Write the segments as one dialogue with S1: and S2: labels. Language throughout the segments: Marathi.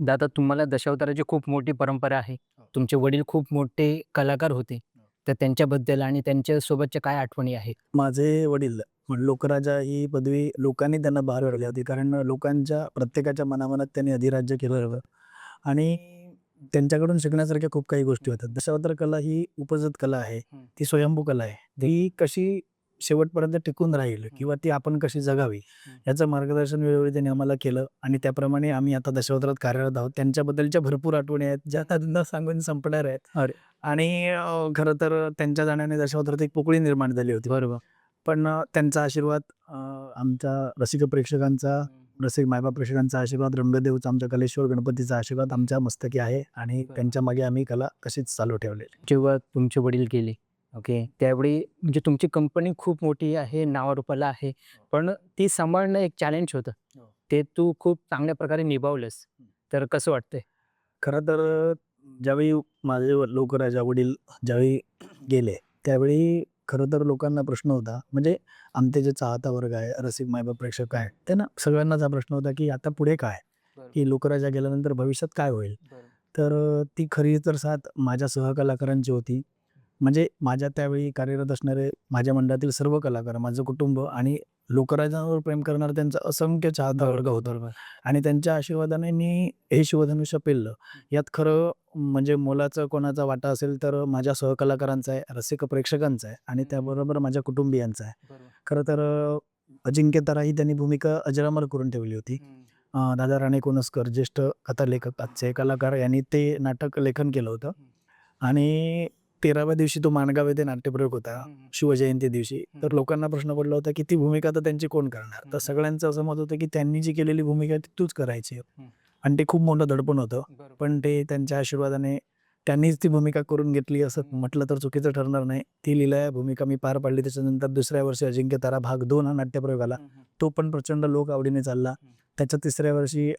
S1: दादा तुम्हाला दशावताराची खूप मोठी परंपरा आहे. तुमचे वडील खूप मोठे कलाकार होते. तर त्यांच्याबद्दल आणि त्यांच्यासोबतच्या काय आठवणी आहेत?
S2: माझे वडील म्हण- लोकराजा ही पदवी लोकांनी त्यांना बाहेर घडवली होती. कारण लोकांच्या प्रत्येकाच्या मनामनात त्यांनी अधिराज्य केलं होतं. आणि त्यांच्याकडून शिकण्यासारख्या खूप काही गोष्टी होतात. दशावतार कला ही उपजत कला आहे. ती स्वयंभू कला आहे. ती कशी शेवटपर्यंत टिकून राहील किंवा ती आपण कशी जगावी याचं मार्गदर्शन वेळोवेळी त्यांनी आम्हाला केलं आणि त्याप्रमाणे आम्ही आता दशावतारात कार्यरत आहोत. त्यांच्याबद्दलच्या भरपूर आठवणी आहेत ज्या आता न सांगून संपणार आहेत. आणि खरं तर त्यांच्या जाण्याने दशावतारात एक पोकळी निर्माण झाली होती.
S1: बरोबर.
S2: पण त्यांचा आशीर्वाद आमच्या रसिक प्रेक्षकांचा रसिक मायबा प्रेक्षकांचा आशीर्वाद रंगदेवचा आमच्या कलेश्वर गणपतीचा आशीर्वाद आमच्या मस्तकी आहे आणि. त्यांच्या मागे आम्ही कला तशीच चालू ठेवलेली.
S1: जेव्हा तुमचे वडील गेले ओके. त्यावेळी म्हणजे तुमची कंपनी खूप मोठी आहे नावारूपाला आहे पण ती सांभाळणं एक चॅलेंज होतं.
S2: हो.
S1: ते तू खूप चांगल्या प्रकारे निभावलंस. तर कसं वाटतंय?
S2: खरं तर ज्यावेळी माझे लोकराजा वडील ज्यावेळी गेले त्यावेळी खरं तर लोकांना प्रश्न होता म्हणजे आमचे जे चाहता वर्ग आहे रसिक मायबा प्रेक्षक आहे त्यांना सगळ्यांनाच हा प्रश्न होता की आता पुढे काय? की लोकराजा गेल्यानंतर भविष्यात काय होईल? तर ती खरी तर साथ माझ्या सहकलाकारांची होती. म्हणजे माझ्या त्यावेळी कार्यरत असणारे माझ्या मंडळातील सर्व कलाकार माझं कुटुंब आणि लोकराजांवर प्रेम करणारा त्यांचा असंख्य चाहता वर्ग होता. आणि त्यांच्या आशीर्वादाने मी हे शिवधनुष्य पेललं यात खरं म्हणजे मोलाचं कोणाचा वाटा असेल तर माझ्या सहकलाकारांचा आहे रसिक प्रेक्षकांचा आहे आणि त्याबरोबर माझ्या कुटुंबियांचा आहे. खरं तर अजिंक्य तारा ही त्यांनी भूमिका अजरामर करून ठेवली होती. दादा राणे कोणस्कर ज्येष्ठ कथालेखक आजचे कलाकार यांनी ते नाटक लेखन केलं होतं. आणि तेराव्या दिवशी तो माणगाव येथे नाट्यप्रयोग होता शिवजयंती दिवशी. तर लोकांना प्रश्न पडला होता की ती भूमिका तर त्यांची कोण करणार? तर. सगळ्यांचं असं मत होतं की त्यांनी जी केलेली भूमिका ती तूच करायची. आणि ते खूप मोठं दडपण होतं. पण ते त्यांच्या आशीर्वादाने त्यांनीच ती भूमिका करून घेतली असं. म्हटलं तर चुकीचं ठरणार नाही. ती लिलाय भूमिका मी पार पाडली. त्याच्यानंतर दुसऱ्या वर्षी अजिंक्य तारा भाग दोन हा नाट्यप्रयोग आला. तो पण प्रचंड लोक आवडीने चालला. त्याच्या तिसऱ्या वर्षी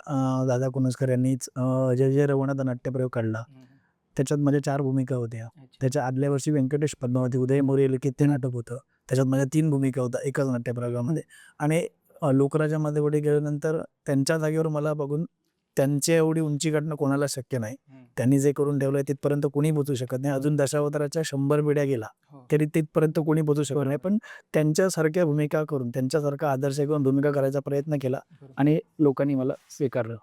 S2: दादा कुणस्कर यांनीच जय जय रवणाचा नाट्यप्रयोग काढला. त्याच्यात माझ्या चार भूमिका होत्या. त्याच्या आदल्या वर्षी व्यंकटेश पद्मावती उदय मोरे लिखित ते नाटक होतं. त्याच्यात माझ्या तीन भूमिका होत्या एकाच नाट्यप्रयोगामध्ये. आणि लोकराजामध्ये पुढे गेल्यानंतर त्यांच्या जागेवर मला बघून त्यांची एवढी उंची गाठणं कोणाला शक्य नाही. त्यांनी जे करून ठेवलंय तिथपर्यंत कोणी पोचू शकत नाही. अजून दशावताराच्या शंभर पिढ्या गेला तरी तिथपर्यंत कोणी पोचू शकत नाही. पण त्यांच्यासारख्या भूमिका करून त्यांच्यासारखा आदर्श घेऊन भूमिका करायचा प्रयत्न केला आणि लोकांनी मला स्वीकारलं.